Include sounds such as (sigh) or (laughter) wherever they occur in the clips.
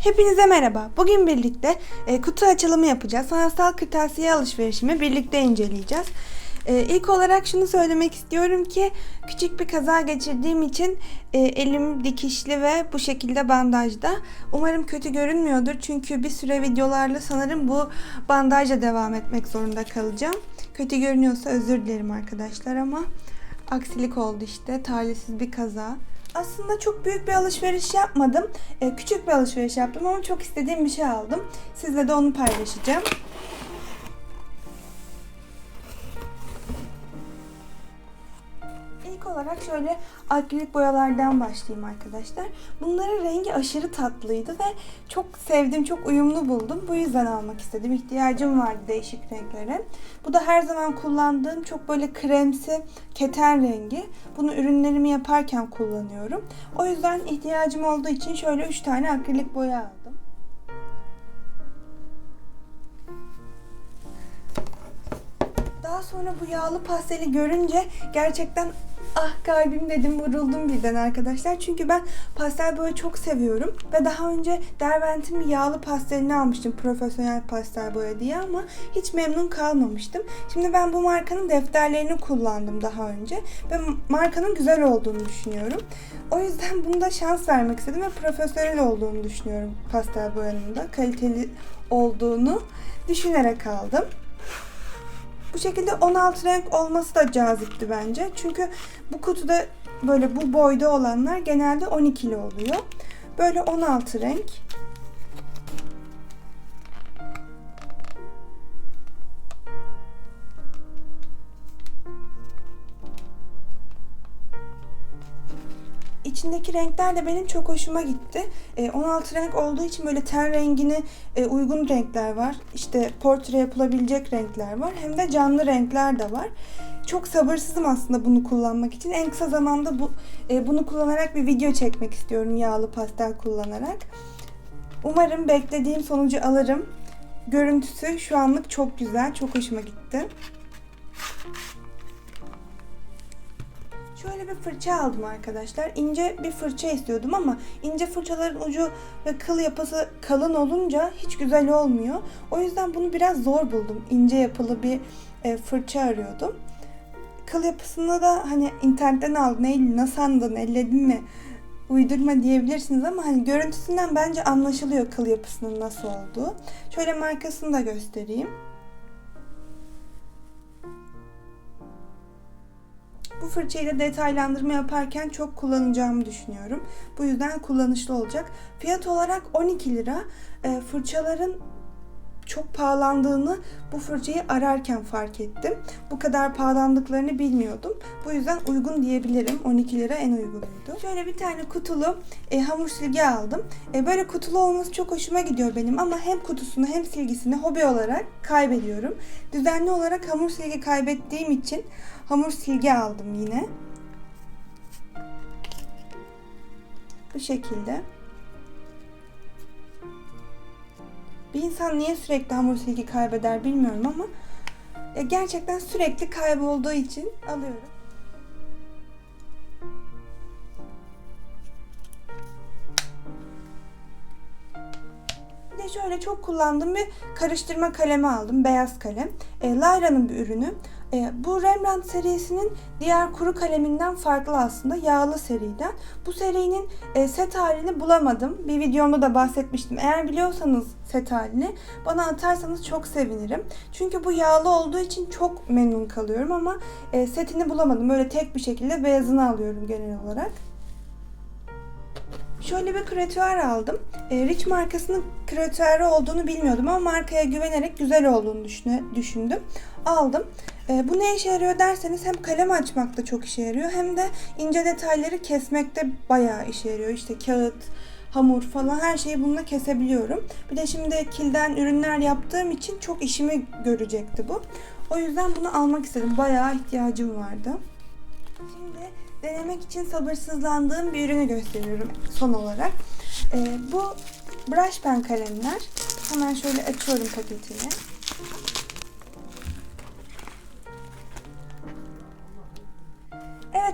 Hepinize merhaba. Bugün birlikte e, kutu açılımı yapacağız. Sanatsal kırtasiye alışverişimi birlikte inceleyeceğiz. E, ilk olarak şunu söylemek istiyorum ki küçük bir kaza geçirdiğim için e, elim dikişli ve bu şekilde bandajda. Umarım kötü görünmüyordur çünkü bir süre videolarla sanırım bu bandajla devam etmek zorunda kalacağım. Kötü görünüyorsa özür dilerim arkadaşlar ama aksilik oldu işte. Talihsiz bir kaza. Aslında çok büyük bir alışveriş yapmadım. Ee, küçük bir alışveriş yaptım ama çok istediğim bir şey aldım. Sizle de onu paylaşacağım. Olarak şöyle akrilik boyalardan başlayayım arkadaşlar. Bunların rengi aşırı tatlıydı ve çok sevdim, çok uyumlu buldum. Bu yüzden almak istedim. İhtiyacım vardı değişik renklere. Bu da her zaman kullandığım çok böyle kremsi keten rengi. Bunu ürünlerimi yaparken kullanıyorum. O yüzden ihtiyacım olduğu için şöyle 3 tane akrilik boya aldım. Daha sonra bu yağlı pasteli görünce gerçekten ah kalbim dedim vuruldum birden arkadaşlar. Çünkü ben pastel boya çok seviyorum. Ve daha önce Derwent'in yağlı pastelini almıştım. Profesyonel pastel boya diye ama hiç memnun kalmamıştım. Şimdi ben bu markanın defterlerini kullandım daha önce. Ve markanın güzel olduğunu düşünüyorum. O yüzden bunda şans vermek istedim ve profesyonel olduğunu düşünüyorum pastel boyanın da. Kaliteli olduğunu düşünerek aldım. Bu şekilde 16 renk olması da cazipti bence. Çünkü bu kutuda böyle bu boyda olanlar genelde 12'li oluyor. Böyle 16 renk. İçindeki renkler de benim çok hoşuma gitti. E, 16 renk olduğu için böyle ten rengine e, uygun renkler var. İşte portre yapılabilecek renkler var. Hem de canlı renkler de var. Çok sabırsızım aslında bunu kullanmak için. En kısa zamanda bu e, bunu kullanarak bir video çekmek istiyorum yağlı pastel kullanarak. Umarım beklediğim sonucu alırım. Görüntüsü şu anlık çok güzel. Çok hoşuma gitti. Şöyle bir fırça aldım arkadaşlar. İnce bir fırça istiyordum ama ince fırçaların ucu ve kıl yapısı kalın olunca hiç güzel olmuyor. O yüzden bunu biraz zor buldum. İnce yapılı bir e, fırça arıyordum. Kıl yapısını da hani internetten aldın, nasıl anladın, elledin mi? Uydurma diyebilirsiniz ama hani görüntüsünden bence anlaşılıyor kıl yapısının nasıl olduğu. Şöyle markasını da göstereyim. Bu fırçayla detaylandırma yaparken çok kullanacağımı düşünüyorum. Bu yüzden kullanışlı olacak. Fiyat olarak 12 lira. E, fırçaların çok pahalandığını bu fırçayı ararken fark ettim. Bu kadar pahalandıklarını bilmiyordum. Bu yüzden uygun diyebilirim. 12 lira en uygunuydu. Şöyle bir tane kutulu e, hamur silgi aldım. E, böyle kutulu olması çok hoşuma gidiyor benim ama hem kutusunu hem silgisini hobi olarak kaybediyorum. Düzenli olarak hamur silgi kaybettiğim için hamur silgi aldım yine. Bu şekilde. Bir insan niye sürekli hamur silgi kaybeder bilmiyorum ama e, gerçekten sürekli kaybolduğu için alıyorum. Bir de şöyle çok kullandığım bir karıştırma kalemi aldım. Beyaz kalem. E, Layra'nın bir ürünü. E, bu Rembrandt serisinin diğer kuru kaleminden farklı aslında. Yağlı seriden. Bu serinin e, set halini bulamadım. Bir videomda da bahsetmiştim. Eğer biliyorsanız set halini bana atarsanız çok sevinirim. Çünkü bu yağlı olduğu için çok memnun kalıyorum ama e, setini bulamadım. Böyle tek bir şekilde beyazını alıyorum genel olarak. Şöyle bir kreatör aldım. E, Rich markasının kreatörü olduğunu bilmiyordum ama markaya güvenerek güzel olduğunu düşüne, düşündüm. Aldım. E, bu ne işe yarıyor derseniz hem kalem açmakta çok işe yarıyor hem de ince detayları kesmekte bayağı işe yarıyor. İşte kağıt, hamur falan her şeyi bununla kesebiliyorum. Bir de şimdi kilden ürünler yaptığım için çok işimi görecekti bu. O yüzden bunu almak istedim. Bayağı ihtiyacım vardı. Şimdi denemek için sabırsızlandığım bir ürünü gösteriyorum son olarak. Ee, bu brush pen kalemler. Hemen şöyle açıyorum paketini.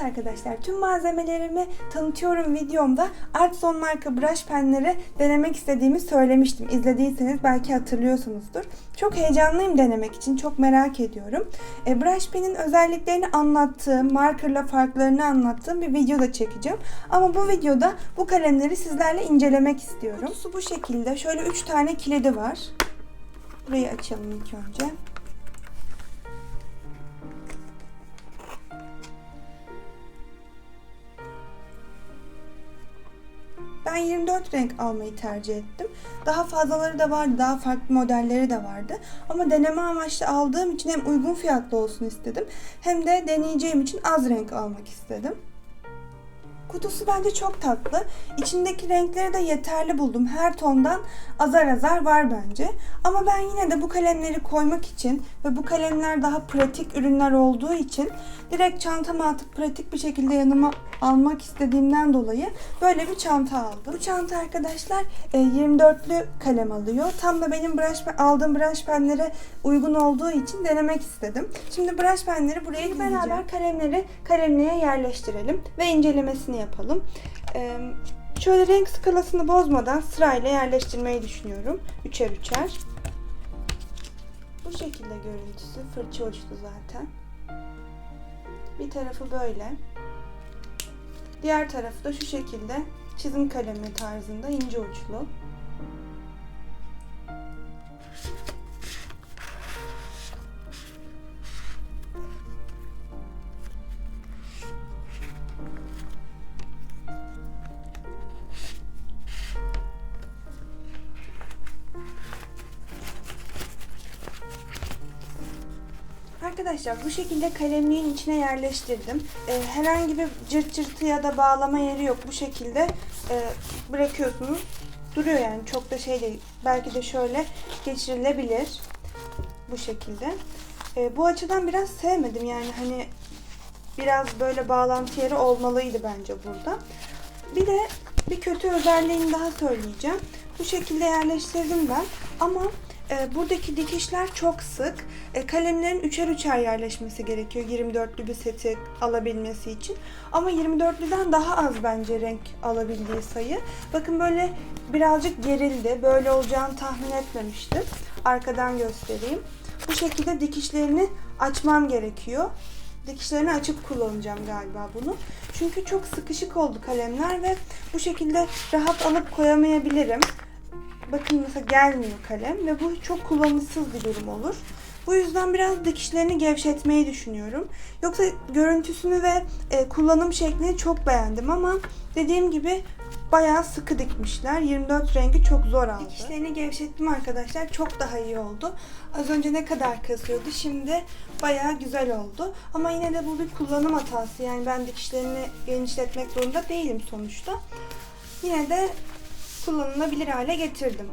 Evet arkadaşlar tüm malzemelerimi tanıtıyorum videomda Art Zone marka brush penleri denemek istediğimi söylemiştim. İzlediyseniz belki hatırlıyorsunuzdur. Çok heyecanlıyım denemek için. Çok merak ediyorum. E, brush penin özelliklerini anlattığım, markerla farklarını anlattığım bir video da çekeceğim. Ama bu videoda bu kalemleri sizlerle incelemek istiyorum. Kutusu bu şekilde. Şöyle 3 tane kilidi var. Burayı açalım ilk önce. Ben 24 renk almayı tercih ettim. Daha fazlaları da vardı, daha farklı modelleri de vardı. Ama deneme amaçlı aldığım için hem uygun fiyatlı olsun istedim, hem de deneyeceğim için az renk almak istedim. Kutusu bence çok tatlı. İçindeki renkleri de yeterli buldum. Her tondan azar azar var bence. Ama ben yine de bu kalemleri koymak için ve bu kalemler daha pratik ürünler olduğu için direkt çantama atıp pratik bir şekilde yanıma almak istediğimden dolayı böyle bir çanta aldım. Bu çanta arkadaşlar e, 24'lü kalem alıyor. Tam da benim brush, aldığım brush penlere uygun olduğu için denemek istedim. Şimdi brush penleri buraya beraber kalemleri kalemliğe yerleştirelim ve incelemesini yapalım. Ee, şöyle renk skalasını bozmadan sırayla yerleştirmeyi düşünüyorum. Üçer üçer. Bu şekilde görüntüsü. Fırça uçtu zaten. Bir tarafı böyle. Diğer tarafı da şu şekilde çizim kalemi tarzında ince uçlu. Arkadaşlar bu şekilde kalemliğin içine yerleştirdim. Ee, herhangi bir cırt cırtı ya da bağlama yeri yok. Bu şekilde e, bırakıyorsunuz. Duruyor yani çok da şey değil. Belki de şöyle geçirilebilir. Bu şekilde. Ee, bu açıdan biraz sevmedim yani hani biraz böyle bağlantı yeri olmalıydı bence burada. Bir de bir kötü özelliğini daha söyleyeceğim. Bu şekilde yerleştirdim ben ama e, buradaki dikişler çok sık. E, kalemlerin üçer üçer yerleşmesi gerekiyor 24'lü bir seti alabilmesi için. Ama 24'lüden daha az bence renk alabildiği sayı. Bakın böyle birazcık gerildi. Böyle olacağını tahmin etmemiştim. Arkadan göstereyim. Bu şekilde dikişlerini açmam gerekiyor. Dikişlerini açıp kullanacağım galiba bunu. Çünkü çok sıkışık oldu kalemler ve bu şekilde rahat alıp koyamayabilirim. Bakın mesela gelmiyor kalem ve bu çok kullanışsız bir durum olur. Bu yüzden biraz dikişlerini gevşetmeyi düşünüyorum. Yoksa görüntüsünü ve e, kullanım şeklini çok beğendim ama dediğim gibi bayağı sıkı dikmişler. 24 rengi çok zor aldı. Dikişlerini gevşettim arkadaşlar. Çok daha iyi oldu. Az önce ne kadar kasıyordu. Şimdi bayağı güzel oldu. Ama yine de bu bir kullanım hatası. Yani ben dikişlerini genişletmek zorunda değilim sonuçta. Yine de kullanılabilir hale getirdim.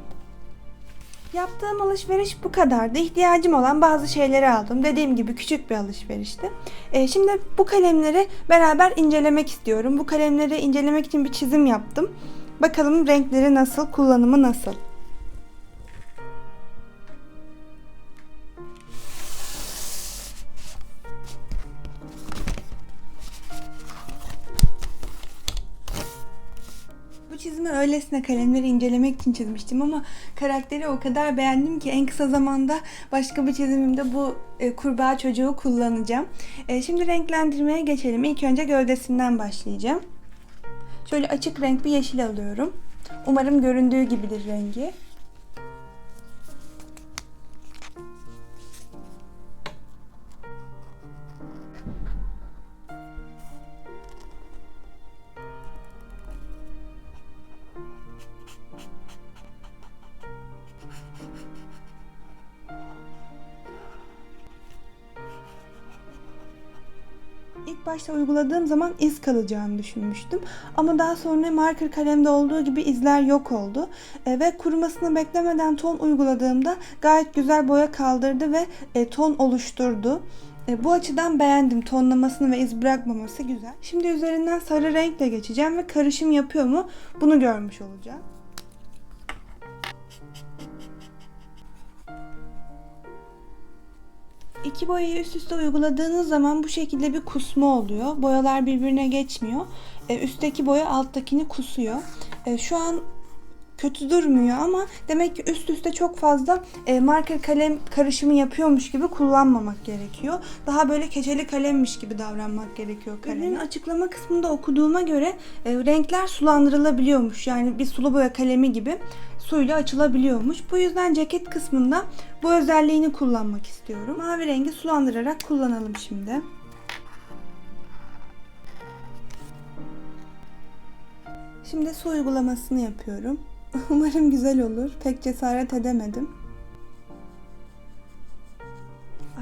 Yaptığım alışveriş bu kadardı. İhtiyacım olan bazı şeyleri aldım. Dediğim gibi küçük bir alışverişti. Ee, şimdi bu kalemleri beraber incelemek istiyorum. Bu kalemleri incelemek için bir çizim yaptım. Bakalım renkleri nasıl, kullanımı nasıl. Öylesine kalemleri incelemek için çizmiştim ama karakteri o kadar beğendim ki en kısa zamanda başka bir çizimimde bu e, kurbağa çocuğu kullanacağım. E, şimdi renklendirmeye geçelim. İlk önce gövdesinden başlayacağım. Şöyle açık renk bir yeşil alıyorum. Umarım göründüğü gibidir rengi. Başta uyguladığım zaman iz kalacağını düşünmüştüm. Ama daha sonra marker kalemde olduğu gibi izler yok oldu. E, ve kurumasını beklemeden ton uyguladığımda gayet güzel boya kaldırdı ve e, ton oluşturdu. E, bu açıdan beğendim. Tonlamasını ve iz bırakmaması güzel. Şimdi üzerinden sarı renkle geçeceğim ve karışım yapıyor mu bunu görmüş olacağım. İki boyayı üst üste uyguladığınız zaman bu şekilde bir kusma oluyor. Boyalar birbirine geçmiyor. E, üstteki boya alttakini kusuyor. E, şu an kötü durmuyor ama demek ki üst üste çok fazla e, marker kalem karışımı yapıyormuş gibi kullanmamak gerekiyor. Daha böyle keçeli kalemmiş gibi davranmak gerekiyor kalemin. açıklama kısmında okuduğuma göre e, renkler sulandırılabiliyormuş. Yani bir sulu boya kalemi gibi suyla açılabiliyormuş. Bu yüzden ceket kısmında bu özelliğini kullanmak istiyorum. Mavi rengi sulandırarak kullanalım şimdi. Şimdi su uygulamasını yapıyorum. (laughs) Umarım güzel olur. Pek cesaret edemedim.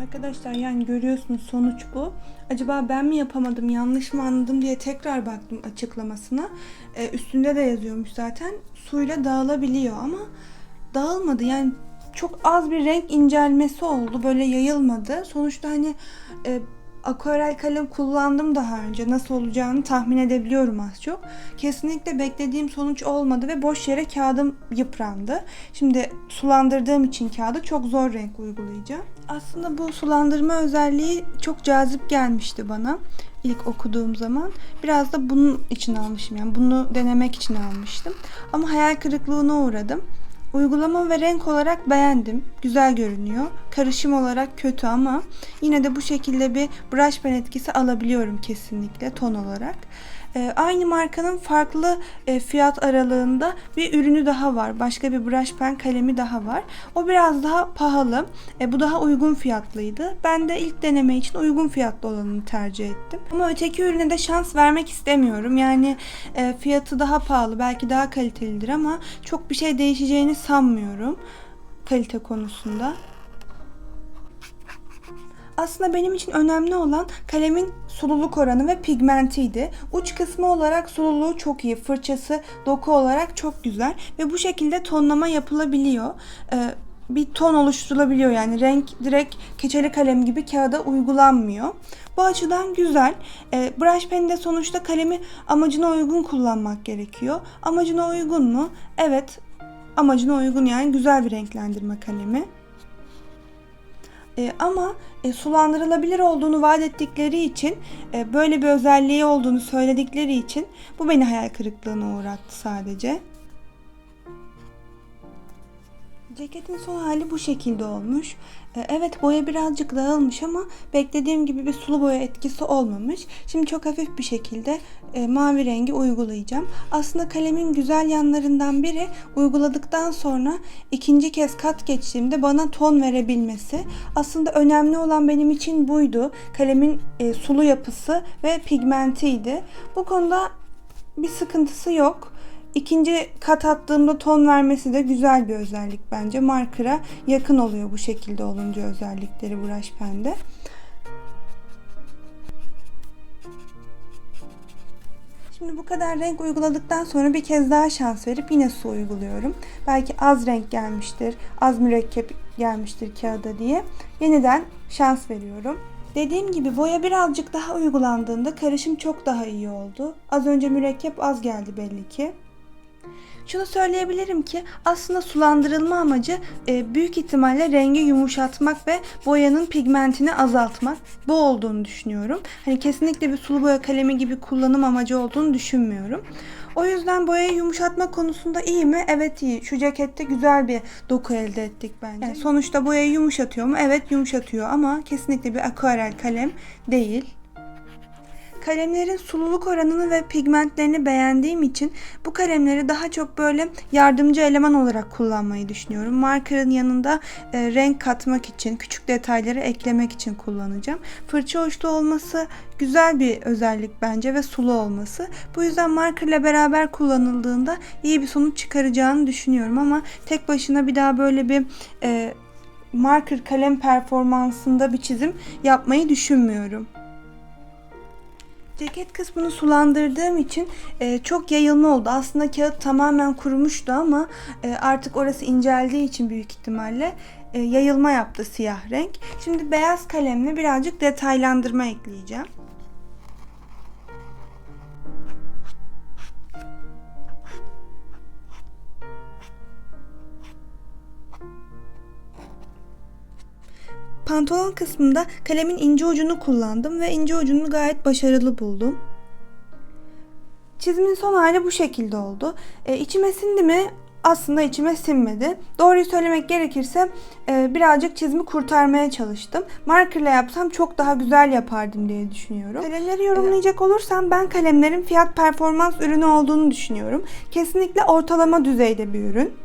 Arkadaşlar yani görüyorsunuz sonuç bu. Acaba ben mi yapamadım, yanlış mı anladım diye tekrar baktım açıklamasına. Ee, üstünde de yazıyormuş zaten. Suyla dağılabiliyor ama dağılmadı. Yani çok az bir renk incelmesi oldu. Böyle yayılmadı. Sonuçta hani e, akvarel kalem kullandım daha önce. Nasıl olacağını tahmin edebiliyorum az çok. Kesinlikle beklediğim sonuç olmadı ve boş yere kağıdım yıprandı. Şimdi sulandırdığım için kağıda çok zor renk uygulayacağım. Aslında bu sulandırma özelliği çok cazip gelmişti bana ilk okuduğum zaman. Biraz da bunun için almışım yani bunu denemek için almıştım. Ama hayal kırıklığına uğradım. Uygulama ve renk olarak beğendim. Güzel görünüyor. Karışım olarak kötü ama yine de bu şekilde bir brush pen etkisi alabiliyorum kesinlikle ton olarak. Ee, aynı markanın farklı e, fiyat aralığında bir ürünü daha var. Başka bir brush pen kalemi daha var. O biraz daha pahalı. E, bu daha uygun fiyatlıydı. Ben de ilk deneme için uygun fiyatlı olanını tercih ettim. Ama öteki ürüne de şans vermek istemiyorum. Yani e, fiyatı daha pahalı, belki daha kalitelidir ama çok bir şey değişeceğini sanmıyorum kalite konusunda. Aslında benim için önemli olan kalemin sululuk oranı ve pigmentiydi. Uç kısmı olarak sululuğu çok iyi, fırçası doku olarak çok güzel ve bu şekilde tonlama yapılabiliyor. Ee, bir ton oluşturulabiliyor yani renk direkt keçeli kalem gibi kağıda uygulanmıyor. Bu açıdan güzel. E, brush pen'de sonuçta kalemi amacına uygun kullanmak gerekiyor. Amacına uygun mu? Evet amacına uygun yani güzel bir renklendirme kalemi. E, ama e, sulandırılabilir olduğunu vaat ettikleri için, e, böyle bir özelliği olduğunu söyledikleri için bu beni hayal kırıklığına uğrattı sadece. Ceketin son hali bu şekilde olmuş. Ee, evet boya birazcık dağılmış ama beklediğim gibi bir sulu boya etkisi olmamış. Şimdi çok hafif bir şekilde e, mavi rengi uygulayacağım. Aslında kalemin güzel yanlarından biri uyguladıktan sonra ikinci kez kat geçtiğimde bana ton verebilmesi. Aslında önemli olan benim için buydu. Kalemin e, sulu yapısı ve pigmentiydi. Bu konuda bir sıkıntısı yok. İkinci kat attığımda ton vermesi de güzel bir özellik bence. Marker'a yakın oluyor bu şekilde olunca özellikleri Brush Pen'de. Şimdi bu kadar renk uyguladıktan sonra bir kez daha şans verip yine su uyguluyorum. Belki az renk gelmiştir, az mürekkep gelmiştir kağıda diye. Yeniden şans veriyorum. Dediğim gibi boya birazcık daha uygulandığında karışım çok daha iyi oldu. Az önce mürekkep az geldi belli ki. Şunu söyleyebilirim ki aslında sulandırılma amacı e, büyük ihtimalle rengi yumuşatmak ve boyanın pigmentini azaltmak. Bu olduğunu düşünüyorum. Hani kesinlikle bir sulu boya kalemi gibi kullanım amacı olduğunu düşünmüyorum. O yüzden boyayı yumuşatma konusunda iyi mi? Evet iyi. Şu cekette güzel bir doku elde ettik bence. Yani sonuçta boyayı yumuşatıyor mu? Evet yumuşatıyor ama kesinlikle bir akvarel kalem değil. Kalemlerin sululuk oranını ve pigmentlerini beğendiğim için bu kalemleri daha çok böyle yardımcı eleman olarak kullanmayı düşünüyorum. Markerın yanında e, renk katmak için, küçük detayları eklemek için kullanacağım. Fırça uçlu olması güzel bir özellik bence ve sulu olması. Bu yüzden markerla beraber kullanıldığında iyi bir sonuç çıkaracağını düşünüyorum ama tek başına bir daha böyle bir e, marker kalem performansında bir çizim yapmayı düşünmüyorum. Ceket kısmını sulandırdığım için e, çok yayılma oldu. Aslında kağıt tamamen kurumuştu ama e, artık orası inceldiği için büyük ihtimalle e, yayılma yaptı siyah renk. Şimdi beyaz kalemle birazcık detaylandırma ekleyeceğim. Pantolon kısmında kalemin ince ucunu kullandım ve ince ucunu gayet başarılı buldum. Çizimin son hali bu şekilde oldu. E, içime sindi mi? Aslında içime sinmedi. Doğruyu söylemek gerekirse e, birazcık çizimi kurtarmaya çalıştım. Markerla yapsam çok daha güzel yapardım diye düşünüyorum. Kalemleri yorumlayacak olursam ben kalemlerin fiyat performans ürünü olduğunu düşünüyorum. Kesinlikle ortalama düzeyde bir ürün.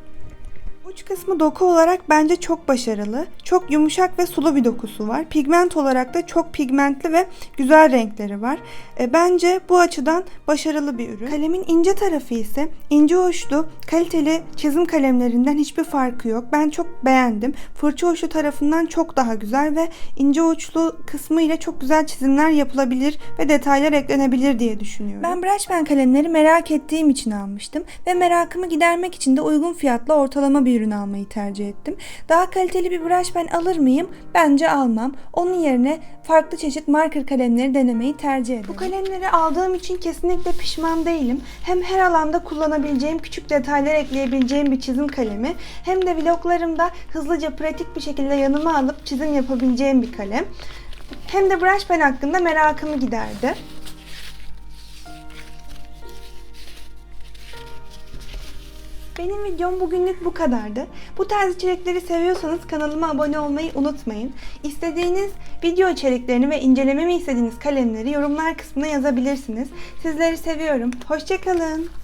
Uç kısmı doku olarak bence çok başarılı. Çok yumuşak ve sulu bir dokusu var. Pigment olarak da çok pigmentli ve güzel renkleri var. E, bence bu açıdan başarılı bir ürün. Kalemin ince tarafı ise ince uçlu, kaliteli çizim kalemlerinden hiçbir farkı yok. Ben çok beğendim. Fırça uçlu tarafından çok daha güzel ve ince uçlu kısmı ile çok güzel çizimler yapılabilir ve detaylar eklenebilir diye düşünüyorum. Ben brush pen kalemleri merak ettiğim için almıştım ve merakımı gidermek için de uygun fiyatla ortalama bir ürün almayı tercih ettim. Daha kaliteli bir brush pen alır mıyım? Bence almam. Onun yerine farklı çeşit marker kalemleri denemeyi tercih ederim. Bu kalemleri aldığım için kesinlikle pişman değilim. Hem her alanda kullanabileceğim küçük detaylar ekleyebileceğim bir çizim kalemi hem de vloglarımda hızlıca pratik bir şekilde yanıma alıp çizim yapabileceğim bir kalem. Hem de brush pen hakkında merakımı giderdi. Benim videom bugünlük bu kadardı. Bu tarz içerikleri seviyorsanız kanalıma abone olmayı unutmayın. İstediğiniz video içeriklerini ve incelememi istediğiniz kalemleri yorumlar kısmına yazabilirsiniz. Sizleri seviyorum. Hoşçakalın.